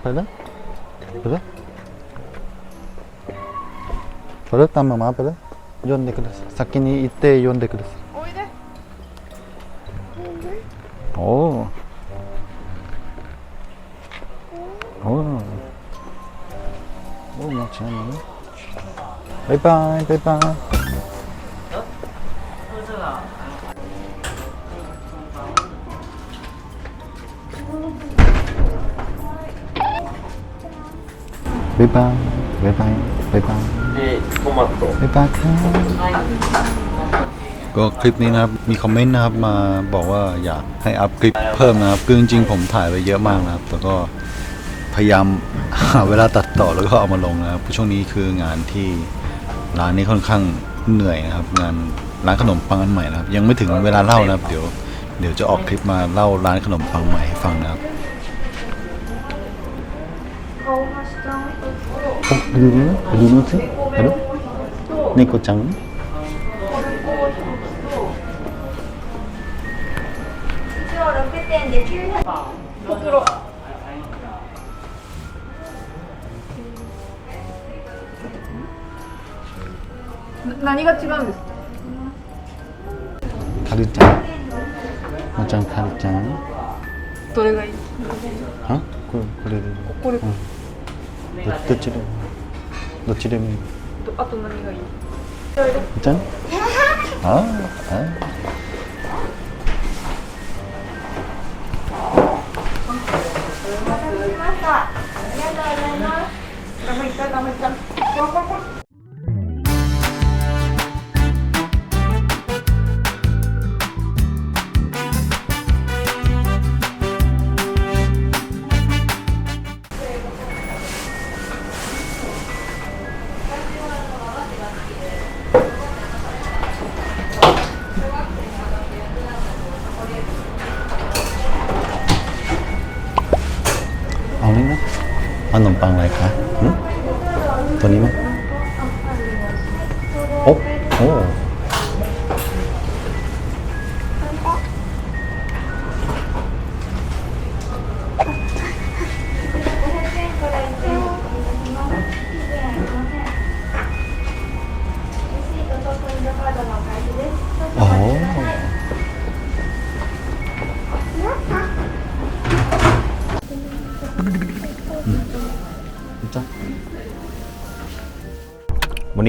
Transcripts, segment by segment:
pala? Pala? Pala, tama ma pala? 読んでください。先に行って読んでください。おいでおお。おお。おお、もちろんね。バイバイ、バイバイ。 バイバイ、バイバイ、バイバイ。でトマト บ๊ายบายครับก็คลิปนี้นะครับ มีคอมเมนต์นะครับมาบอกว่าอยากให้อัพคลิปเพิ่มนะครับคือจริงๆผมถ่ายไปเยอะมากนะครับ แต่ก็พยายาม หาเวลาตัดต่อแล้วก็เอามาลงนะครับช่วงนี้คืองานที่ร้านนี้ค่อนข้างเหนื่อยนะครับ งานร้านขนมปังอันใหม่นะครับ ยังไม่ถึงเวลาเล่านะครับ เดี๋ยวเดี๋ยวจะออกคลิปมาเล่าร้านขนมปังใหม่ให้ฟังนะครับ ルールーツやろ猫ちゃん袋何が違うんですかカルちゃんもちゃんカルちゃんどれがいいあこれこれこれ、うん、どっちでどっちでもいい。あと何がいい？じゃん？あ ああ。りがとうございます。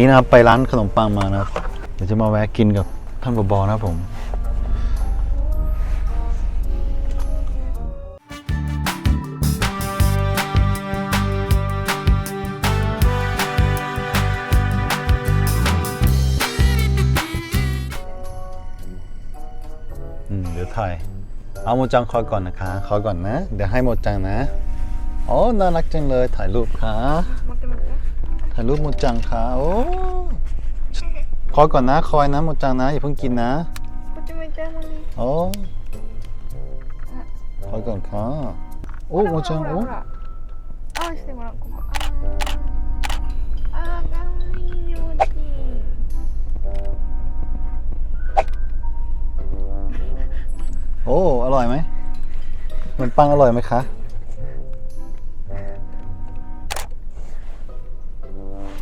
ี้นะครับ ไปร้านขนมปังมานะครับ เดี๋ยวจะมาแวะกินกับท่านบบอนะครับผมเดี๋ยวถ่าย เอาโมจังคอยก่อนนะคะ คอยก่อนนะ เดี๋ยวให้โมจังนะอ๋อน่ารักจังเลย ถ่ายรูปค่ะ ถ่ายรูปหมดจังค่ะโอ้คอยก่อนนะคอยนะหมดจังนะอย่าเพิ่งกินนะกูจะไม่เโอ้คอยก่อนค่ะโอ้หมดจังโอ้โอ้ อร่อยไหมเหมือนปังอร่อยไหมคะ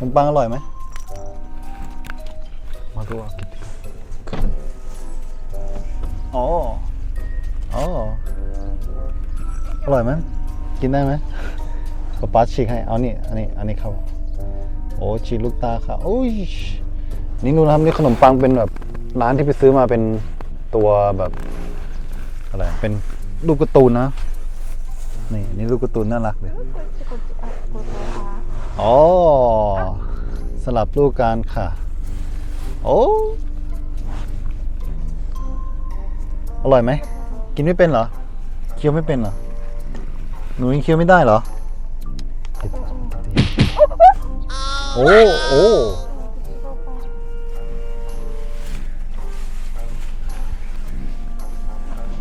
ขนมปังอร่อยไหมมาดูอะโอ้โอ้อร่อยไหมกินได้ไหมป๊าป๊าฉีกให้ เอานี่ อันนี้ อันนี้เข้าโอ้ฉีกลูกตาค่ะโอ้ย นี่ดูนะครับนี่ขนมปังเป็นแบบร้านที่ไปซื้อมาเป็นตัวแบบอะไร เป็นรูปการ์ตูนนะ นี่นี่รูปการ์ตูนน่ารักเลย อ๋อ สลับรูปกันค่ะ โอ้ อร่อยไหม กินไม่เป็นเหรอ เคี้ยวไม่เป็นเหรอ หนูยังเคี้ยวไม่ได้เหรอ โอ้ โอ้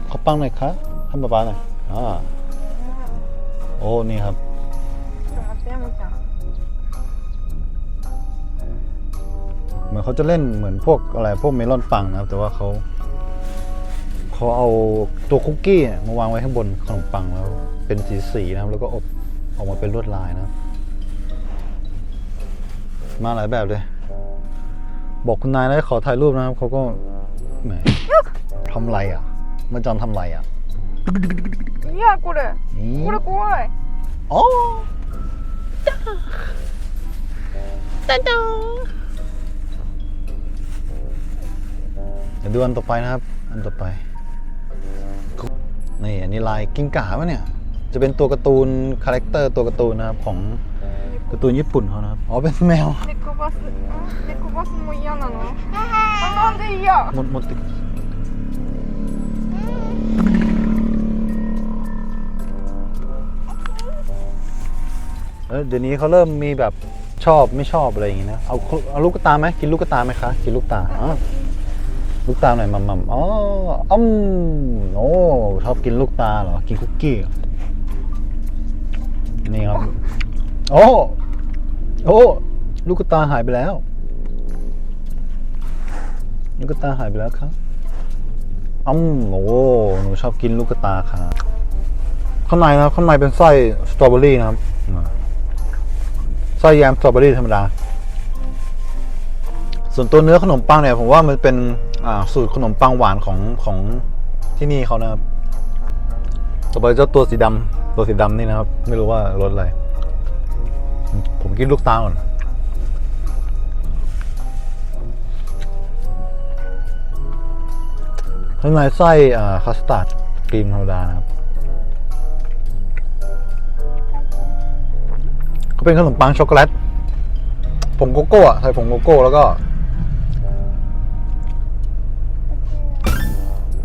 ขอปังหน่อยครับให้ป๊าป๊าหน่อยอ่าโอ้ นี่ครับือนเขาจะเล่นเหมือนพวกอะไรพวกเมลอนปังนะครับ แต่ว่าเขาเขาเอาตัวคุกกี้มาวางไว้ข้างบนขนมปังแล้ว เป็นสีสีนะครับแล้วก็อบออกมาเป็นลวดลายนะมาหลายแบบเลย บอกคุณนายนะขอถ่ายรูปนะครับเขาก็แหมทำไรอะมันจอนทำไรอะเนี่ยกูเลยกูเลยกูเลยอ๋อ้ Dun dun. เดี๋ยวดูอันต่อไปนะครับ อันต่อไป นี่อันนี้ลายกิ้งก่าปะเนี่ย จะเป็นตัวการ์ตูนคาแรคเตอร์ตัวการ์ตูนนะครับของการ์ตูนญี่ปุ่นเขานะครับ อ๋อเป็นแมว 猫バスん猫バスも嫌なのあなんで嫌 หมดหมดติเออเดี๋ยวนี้เขาเริ่มมีแบบชอบไม่ชอบอะไรอย่างงี้นะ เอาเอาลูกตาไหมกินลูกตาไหมคะ กินลูกตาอ๋อ ลูกตาหน่อยมัมมัมอ๋ออืมโอ้ชอบกินลูกตาเหรอ กินคุกกี้ นี่ครับ โอ้ โอ้ ลูกตาหายไปแล้ว ลูกตาหายไปแล้วครับอ้ำโอ้หนูชอบกินลูกตาครับข้างในนะครับข้างในเป็นไส้สตรอเบอรี่นะครับไส้แยมสตรอเบอรี่ธรรมดา ส่วนตัวเนื้อขนมปังเนี่ยผมว่ามันเป็น สูตรขนมปังหวานของของที่นี่เขานะครับ ต่อไปเจ้าตัวสีดำตัวสีดำนี่นะครับ ไม่รู้ว่ารสอะไร ผมกินลูกตาก่อนข้างในไส้คัสตาร์ดครีมธรรมดานะครับก็เป็นขนมปังช็อกโกแลตผงโกโก้ใส่ผงโกโก้แล้วก็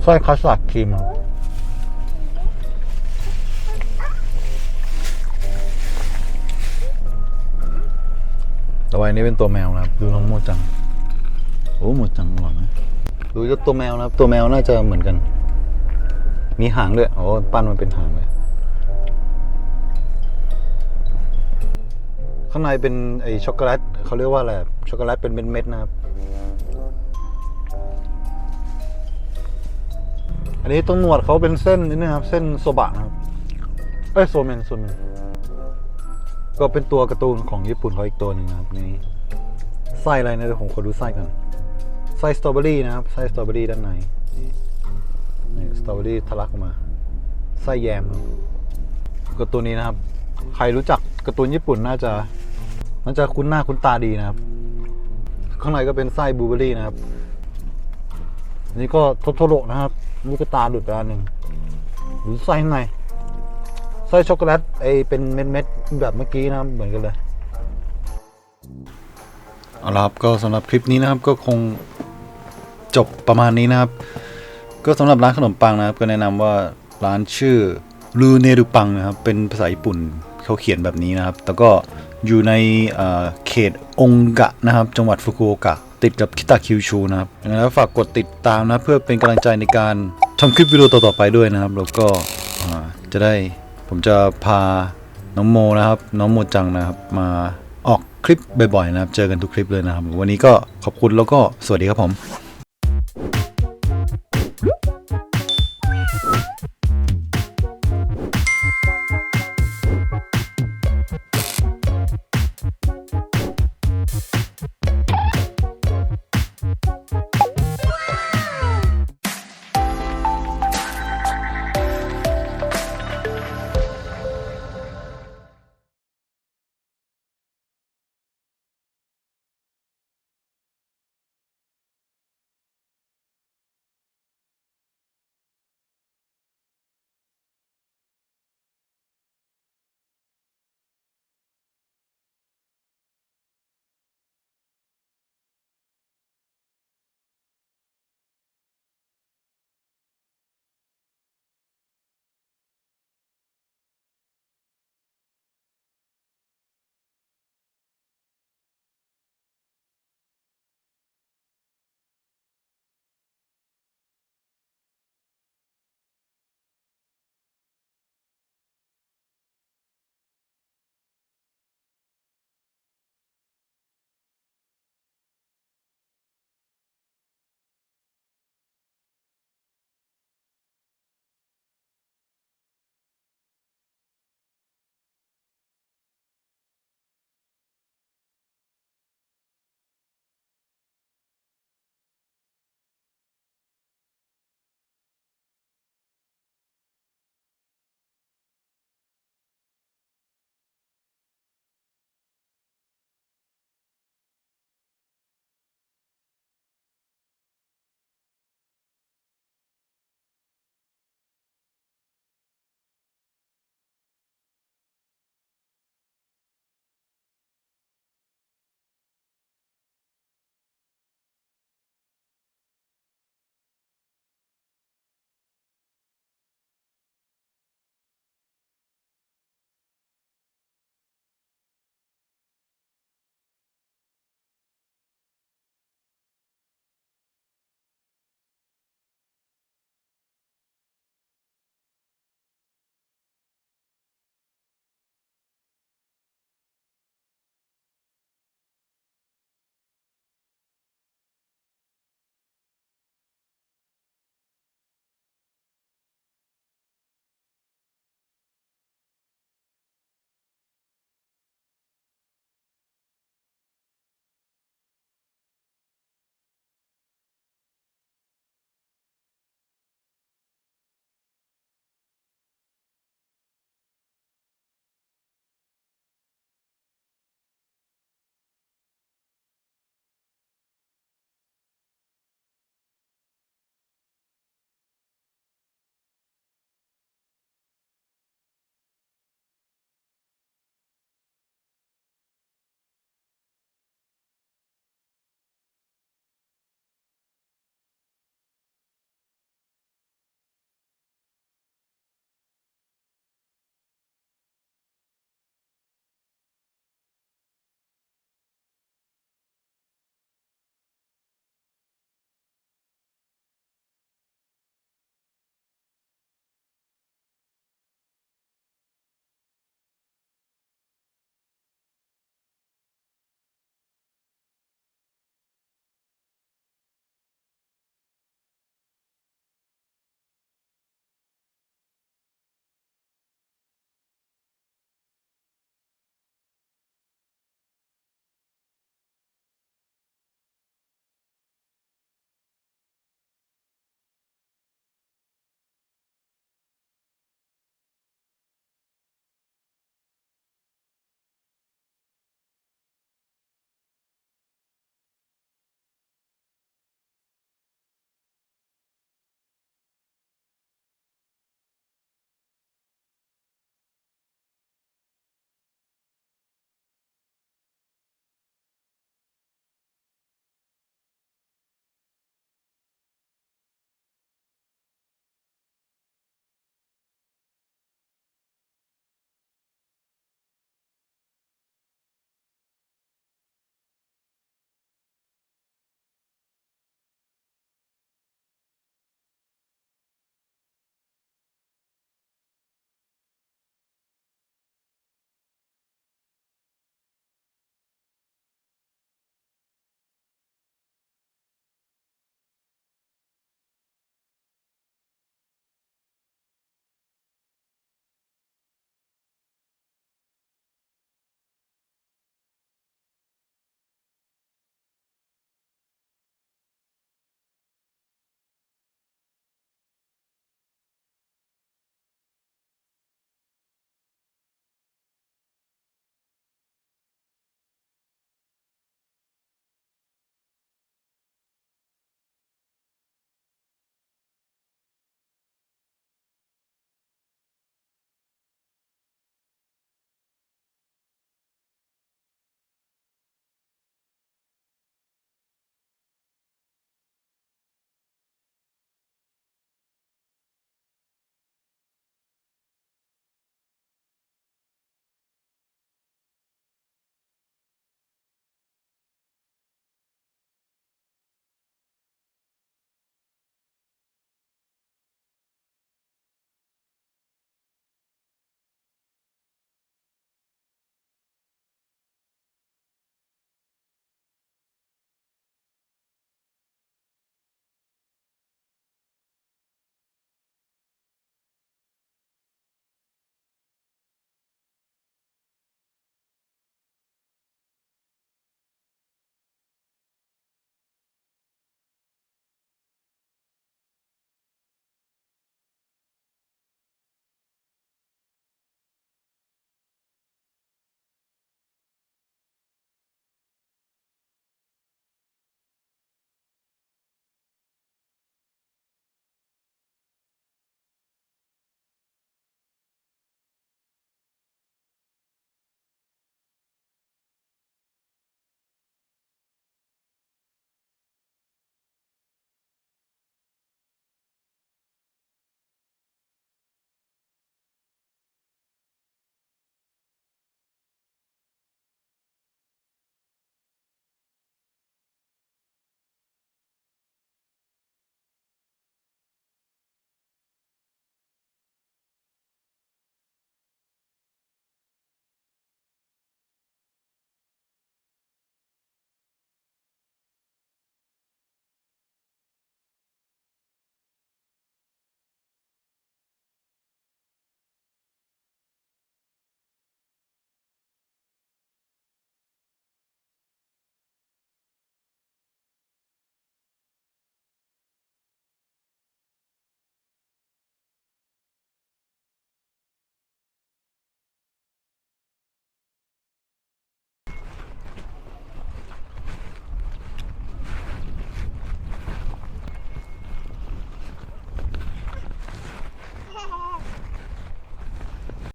ไส้คัสตาร์ดครีมครับต่อไปนี้เป็นตัวแมวนะครับ ดูน้องโมจัง โอ้โมจังอร่อยไหมดูเจ้าตัวแมวนะครับ ตัวแมวน่าจะเหมือนกัน มีหางด้วยโอ้ปั้นมันเป็นหางเลยข้างในเป็นไอช็อกโกแลตเขาเรียกว่าอะไรช็อกโกแลตเป็นเม็ดๆนะครับ อันนี้ตรงหนวดเขาเป็นเส้นนี่นะครับ เส้นโซบะนะครับ เอ้ยโซเมนโซเมนก็เป็นตัวการ์ตูนของญี่ปุ่นเขาอีกตัวหนึ่งนะครับนี่ไส้อะไรนะเดี๋ยวผมขอดูไส้กันไส้สตรอเบอรี่นะครับไส้สตรอเบอรี่ด้านในนี่สตรอเบอรี่ทะลักออกมาไส้แยมครับการ์ตูนนี้นะครับ ใครรู้จักการ์ตูนญี่ปุ่นน่าจะน่าจะคุ้นหน้าคุ้นตาดีนะครับ ข้างในก็เป็นไส้บลูเบอรี่นะครับนนี้ก็ทโทโรนะครับ ลูกตาหลุดไปอันหนึ่งหรือไส้ข้างในไส้ช็อกโกแลตไอเป็นเม็ดๆแบบเมื่อกี้นะครับเหมือนกันเลย เอาละครับก็สำหรับคลิปนี้นะครับก็คงจบประมาณนี้นะครับ ก็สำหรับร้านขนมปังนะครับก็แนะนำว่าร้านชื่อรูเนรุปังนะครับเป็นภาษาญี่ปุ่นเขาเขียนแบบนี้นะครับแล้วก็อยู่ในเอ่อเขตองกะนะครับ จังหวัดฟุกุโอกะ ติดกับคิตาคิวชูนะครับยังไงแล้วฝากกดติดตามนะเพื่อเป็นกำลังใจในการำคลิปวิดีโอต่อๆไปด้วยนะครับ แล้วก็จะได้ผมจะพาน้องโมนะครับ น้องโมจังนะครับ มาออกคลิปบ่อยๆนะครับ เจอกันทุกคลิปเลยนะครับ วันนี้ก็ขอบคุณแล้วก็สวัสดีครับผม